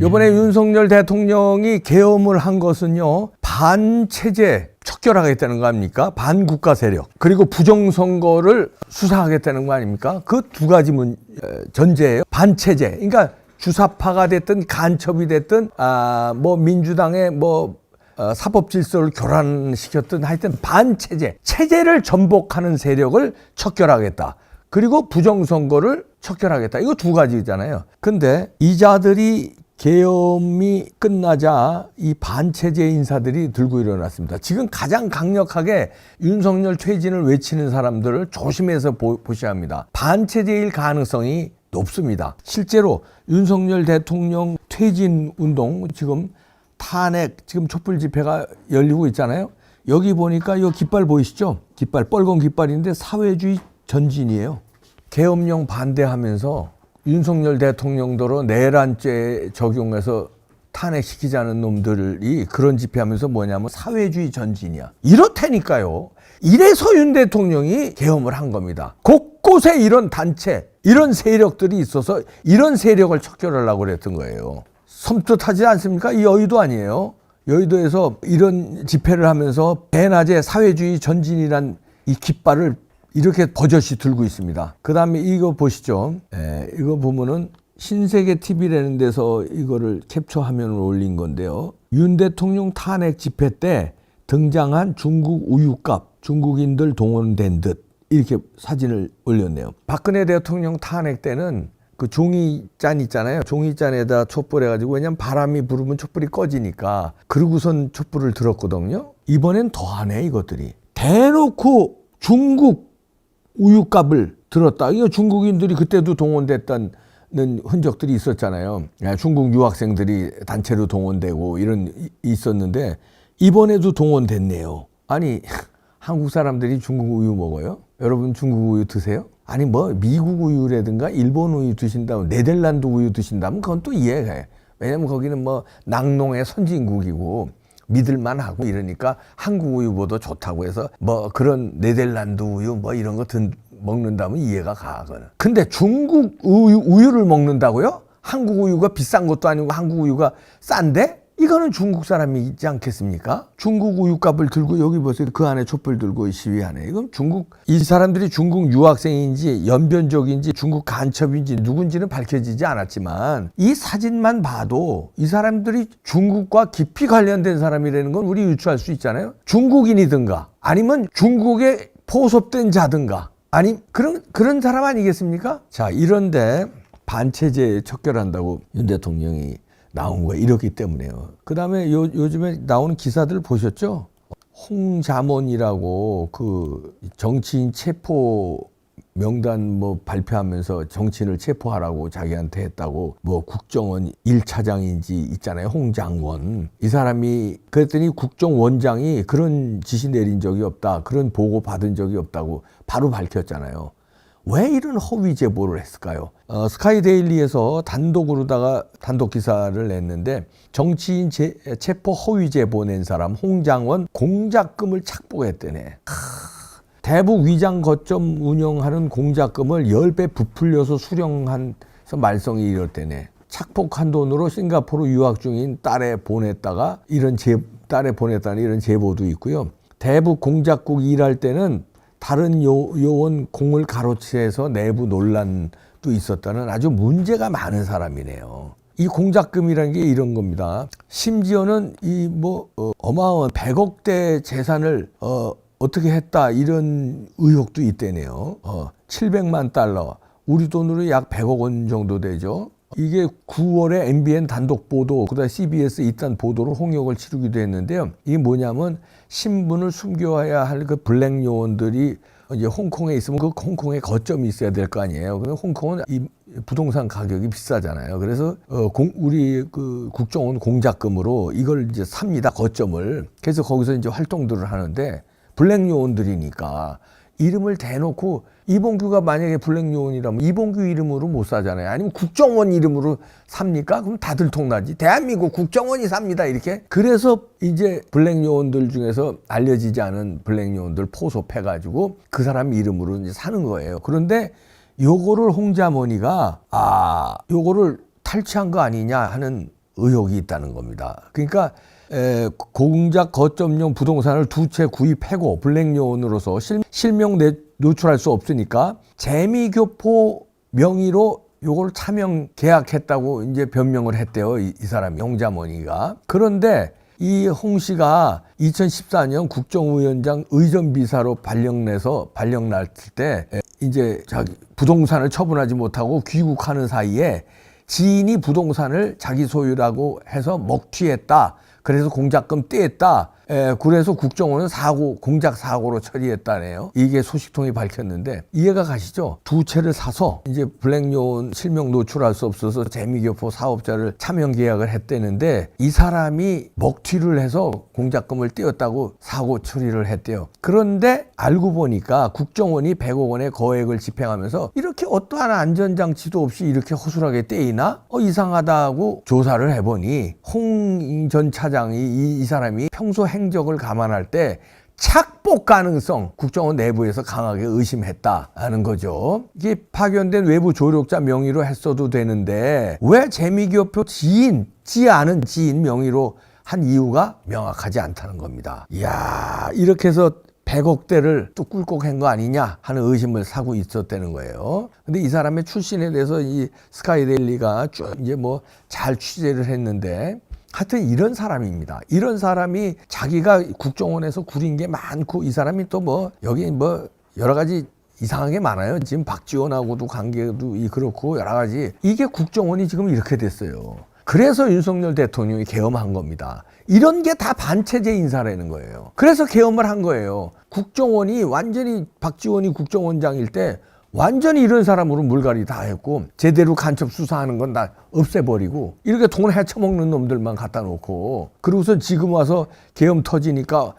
이번에 윤석열 대통령이 계엄을 한 것은요 반체제 척결하겠다는 거 아닙니까? 반국가 세력 그리고 부정선거를 수사하겠다는 거 아닙니까? 그 두 가지 문 에, 전제예요. 반체제. 그러니까 주사파가 됐든 간첩이 됐든 아 뭐 민주당의 뭐 어, 사법 질서를 교란시켰든 하여튼 반체제, 체제를 전복하는 세력을 척결하겠다. 그리고 부정선거를 척결하겠다. 이거 두 가지잖아요. 근데 이자들이 계엄이 끝나자 이 반체제 인사들이 들고 일어났습니다. 지금 가장 강력하게 윤석열 퇴진을 외치는 사람들을 조심해서 보, 보셔야 합니다. 반체제일 가능성이 높습니다. 실제로 윤석열 대통령 퇴진 운동 지금 탄핵 지금 촛불 집회가 열리고 있잖아요. 여기 보니까 이 깃발 보이시죠? 깃발 빨간 깃발인데 사회주의 전진이에요. 계엄령 반대하면서 윤석열 대통령도로 내란죄 적용해서 탄핵시키자는 놈들이 그런 집회하면서 뭐냐면 사회주의 전진이야. 이렇다니까요. 이래서 윤 대통령이 계엄을 한 겁니다. 곳곳에 이런 단체, 이런 세력들이 있어서 이런 세력을 척결하려고 그랬던 거예요. 섬뜩하지 않습니까? 이 여의도 아니에요. 여의도에서 이런 집회를 하면서 대낮에 사회주의 전진이란 이 깃발을 이렇게 버젓이 들고 있습니다. 그 다음에 이거 보시죠. 에, 이거 보면은 신세계 TV라는 데서 이거를 캡처 화면을 올린 건데요. 윤 대통령 탄핵 집회 때 등장한 중국 우유값, 중국인들 동원된 듯 이렇게 사진을 올렸네요. 박근혜 대통령 탄핵 때는 그 종이잔 있잖아요. 종이잔에다 촛불 해가지고 왜냐면 바람이 불으면 촛불이 꺼지니까 그러고선 촛불을 들었거든요. 이번엔 더하네 이것들이. 대놓고 중국 우유값을 들었다. 이거 중국인들이 그때도 동원됐다는 흔적들이 있었잖아요. 야, 중국 유학생들이 단체로 동원되고 이런 이- 있었는데 이번에도 동원됐네요. 아니 한국 사람들이 중국 우유 먹어요? 여러분 중국 우유 드세요? 아니 뭐 미국 우유라든가 일본 우유 드신다면 네덜란드 우유 드신다면 그건 또 이해해. 왜냐면 거기는 뭐 낙농의 선진국이고 믿을만하고 이러니까 한국 우유보다 좋다고 해서 뭐 그런 네덜란드 우유 뭐 이런 거 든, 먹는다면 이해가 가. 그거는. 근데 중국 우유, 우유를 먹는다고요? 한국 우유가 비싼 것도 아니고 한국 우유가 싼데? 이거는 중국 사람이 있지 않겠습니까? 중국 우유값을 들고 여기 보세요. 그 안에 촛불 들고 시위하네. 이건 중국 이 사람들이 중국 유학생인지 연변적인지 중국 간첩인지 누군지는 밝혀지지 않았지만 이 사진만 봐도 이 사람들이 중국과 깊이 관련된 사람이라는 건 우리 유추할 수 있잖아요. 중국인이든가 아니면 중국에 포섭된 자든가 아니 그런 그런 사람 아니겠습니까? 자 이런데 반체제 척결한다고 윤 대통령이 나온 거예요. 이렇기 때문에요. 그 다음에 요, 요즘에 나오는 기사들 보셨죠? 홍자몬이라고 그 정치인 체포 명단 뭐 발표하면서 정치인을 체포하라고 자기한테 했다고 뭐 국정원 1차장인지 있잖아요. 홍장원. 이 사람이 그랬더니 국정원장이 그런 지시 내린 적이 없다. 그런 보고 받은 적이 없다고 바로 밝혔잖아요. 왜 이런 허위 제보를 했을까요? 어, 스카이데일리에서 단독으로다가 단독 기사를 냈는데 정치인 제, 체포 허위 제보 낸 사람 홍장원 공작금을 착복했대네. 크, 대북 위장 거점 운영하는 공작금을 10배 부풀려서 수령한서 말썽이 이렇대네. 착복한 돈으로 싱가포르 유학 중인 딸에 보냈다가 이런 제, 딸에 보냈다는 이런 제보도 있고요. 대북 공작국 일할 때는 다른 요, 요원 공을 가로채서 내부 논란도 있었다는 아주 문제가 많은 사람이네요. 이 공작금이라는 게 이런 겁니다. 심지어는 이 뭐 어 마어마한 100억대 재산을 어, 어떻게 했다 이런 의혹도 있대네요. 어, 700만 달러. 우리 돈으로 약 100억 원 정도 되죠. 이게 9월에 MBN 단독 보도, 그다음 CBS 이딴 보도로 홍역을 치르기도 했는데요. 이게 뭐냐면 신분을 숨겨야 할 그 블랙 요원들이 이제 홍콩에 있으면 그 홍콩에 거점이 있어야 될 거 아니에요. 근데 홍콩은 이 부동산 가격이 비싸잖아요. 그래서 어, 공, 우리 그 국정원 공작금으로 이걸 이제 삽니다. 거점을. 그래서 거기서 이제 활동들을 하는데 블랙 요원들이니까 이름을 대놓고 이봉규가 만약에 블랙 요원이라면 이봉규 이름으로 못 사잖아요. 아니면 국정원 이름으로 삽니까? 그럼 다 들통나지. 대한민국 국정원이 삽니다. 이렇게. 그래서 이제 블랙 요원들 중에서 알려지지 않은 블랙 요원들 포섭해가지고 그 사람 이름으로 이제 사는 거예요. 그런데 요거를 홍자머니가 아 요거를 탈취한 거 아니냐 하는 의혹이 있다는 겁니다. 그러니까 에, 공작 거점용 부동산을 두 채 구입하고 블랙론으로서 실, 실명 내, 노출할 수 없으니까 재미교포 명의로 요걸 차명 계약했다고 이제 변명을 했대요. 이, 이 사람이 홍자머니가. 그런데 이 홍 씨가 2014년 국정위원장 의전비사로 발령내서 발령 났을 때 에, 이제 자기 부동산을 처분하지 못하고 귀국하는 사이에 지인이 부동산을 자기 소유라고 해서 먹튀했다. 그래서 공작금 떼했다. 에, 그래서 국정원은 사고, 공작 사고로 처리했다네요. 이게 소식통이 밝혔는데 이해가 가시죠? 두 채를 사서 이제 블랙요원 실명 노출할 수 없어서 재미교포 사업자를 차명 계약을 했대는데 이 사람이 먹튀를 해서 공작금을 떼었다고 사고 처리를 했대요. 그런데 알고 보니까 국정원이 100억 원의 거액을 집행하면서 이렇게 어떠한 안전장치도 없이 이렇게 허술하게 떼이나? 어, 이상하다고 조사를 해보니 홍 전 차장이 이, 이 사람이 평소 행 적을 감안할 때 착복 가능성 국정원 내부에서 강하게 의심했다는 거죠. 이게 파견된 외부 조력자 명의로 했어도 되는데 왜 재미교표 지인, 지 않은 지인 명의로 한 이유가 명확하지 않다는 겁니다. 이야, 이렇게 해서 100억대를 또 꿀꺽한 거 아니냐 하는 의심을 사고 있었다는 거예요. 근데 이 사람의 출신에 대해서 이 스카이데일리가 쭉 이제 뭐 잘 취재를 했는데 하여튼 이런 사람입니다. 이런 사람이 자기가 국정원에서 구린 게 많고 이 사람이 또 뭐 여기 뭐 여러 가지 이상한 게 많아요. 지금 박지원하고도 관계도 이 그렇고 여러 가지 이게 국정원이 지금 이렇게 됐어요. 그래서 윤석열 대통령이 계엄한 겁니다. 이런 게 다 반체제 인사라는 거예요. 그래서 계엄을 한 거예요. 국정원이 완전히 박지원이 국정원장일 때 완전히 이런 사람으로 물갈이 다 했고 제대로 간첩 수사하는 건 다 없애버리고 이렇게 돈 헤쳐먹는 놈들만 갖다 놓고 그리고서 지금 와서 계엄 터지니까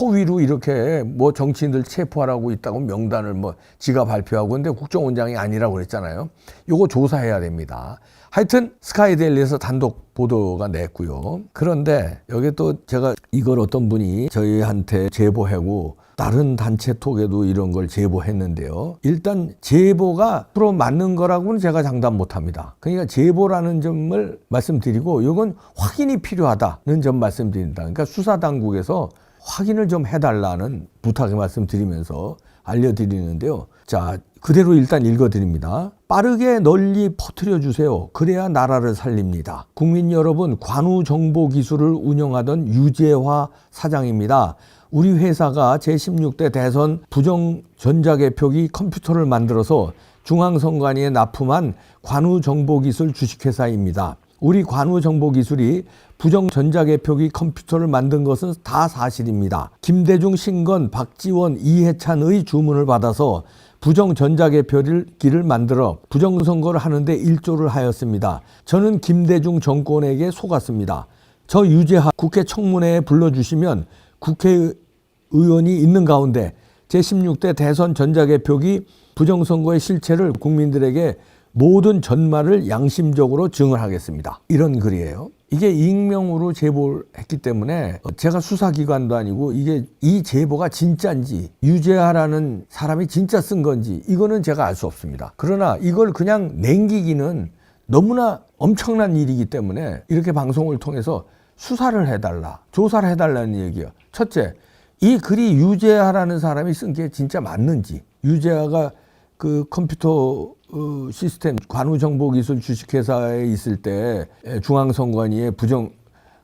허위로 이렇게 뭐 정치인들 체포하라고 있다고 명단을 뭐 지가 발표하고 근데 국정원장이 아니라고 그랬잖아요. 요거 조사해야 됩니다. 하여튼 스카이데일리에서 단독 보도가 냈고요. 그런데 여기 또 제가 이걸 어떤 분이 저희한테 제보하고 다른 단체 톡에도 이런 걸 제보했는데요. 일단 제보가 프로 맞는 거라고는 제가 장담 못 합니다. 그러니까 제보라는 점을 말씀드리고 이건 확인이 필요하다는 점 말씀드린다. 그러니까 수사 당국에서 확인을 좀 해달라는 부탁을 말씀드리면서 알려드리는데요. 자, 그대로 일단 읽어드립니다. 빠르게 널리 퍼뜨려 주세요. 그래야 나라를 살립니다. 국민 여러분, 관우 정보 기술을 운영하던 유재화 사장입니다. 우리 회사가 제16대 대선 부정 전자개표기 컴퓨터를 만들어서 중앙선관위에 납품한 관우 정보기술 주식회사입니다. 우리 관우 정보기술이 부정 전자개표기 컴퓨터를 만든 것은 다 사실입니다. 김대중, 신건, 박지원, 이해찬의 주문을 받아서 부정 전자개표기를 만들어 부정선거를 하는데 일조를 하였습니다. 저는 김대중 정권에게 속았습니다. 저 유재하 국회 청문회에 불러주시면 국회의원이 있는 가운데 제16대 대선 전자개표기 부정선거의 실체를 국민들에게 모든 전말을 양심적으로 증언하겠습니다. 이런 글이에요. 이게 익명으로 제보를 했기 때문에 제가 수사기관도 아니고 이게 이 제보가 진짜인지 유재하라는 사람이 진짜 쓴 건지 이거는 제가 알 수 없습니다. 그러나 이걸 그냥 냉기기는 너무나 엄청난 일이기 때문에 이렇게 방송을 통해서 수사를 해달라, 조사를 해달라는 얘기예요. 첫째, 이 글이 유재하라는 사람이 쓴 게 진짜 맞는지, 유재하가 그 컴퓨터 어, 시스템 관우정보기술 주식회사에 있을 때 중앙선관위에 부정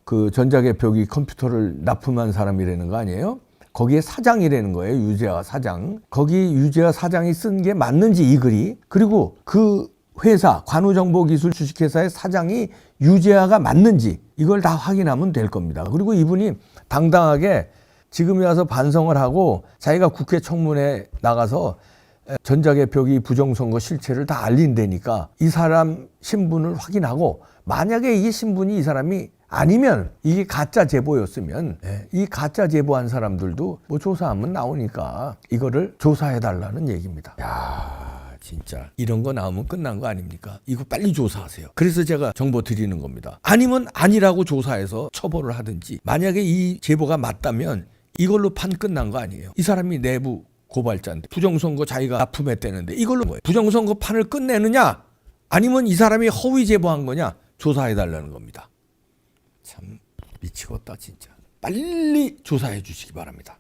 그 전자개표기 컴퓨터를 납품한 사람이라는 거 아니에요? 거기에 사장이라는 거예요. 유재하 사장. 거기 유재하 사장이 쓴 게 맞는지 이 글이. 그리고 그 회사 관우정보기술 주식회사의 사장이 유재하가 맞는지 이걸 다 확인하면 될 겁니다. 그리고 이분이 당당하게 지금에 와서 반성을 하고 자기가 국회 청문회 나가서 전자개표기 부정선거 실체를 다 알린다니까 이 사람 신분을 확인하고 만약에 이 신분이 이 사람이 아니면 이게 가짜 제보였으면 예, 이 가짜 제보한 사람들도 뭐 조사하면 나오니까 이거를 조사해 달라는 얘기입니다. 야 진짜 이런 거 나오면 끝난 거 아닙니까? 이거 빨리 조사하세요. 그래서 제가 정보 드리는 겁니다. 아니면 아니라고 조사해서 처벌을 하든지 만약에 이 제보가 맞다면 이걸로 판 끝난 거 아니에요. 이 사람이 내부 고발자인데 부정선거 자기가 납품했다는데 이걸로 뭐예요? 부정선거 판을 끝내느냐 아니면 이 사람이 허위 제보한 거냐 조사해 달라는 겁니다. 참 미치겠다 진짜. 빨리 조사해 주시기 바랍니다.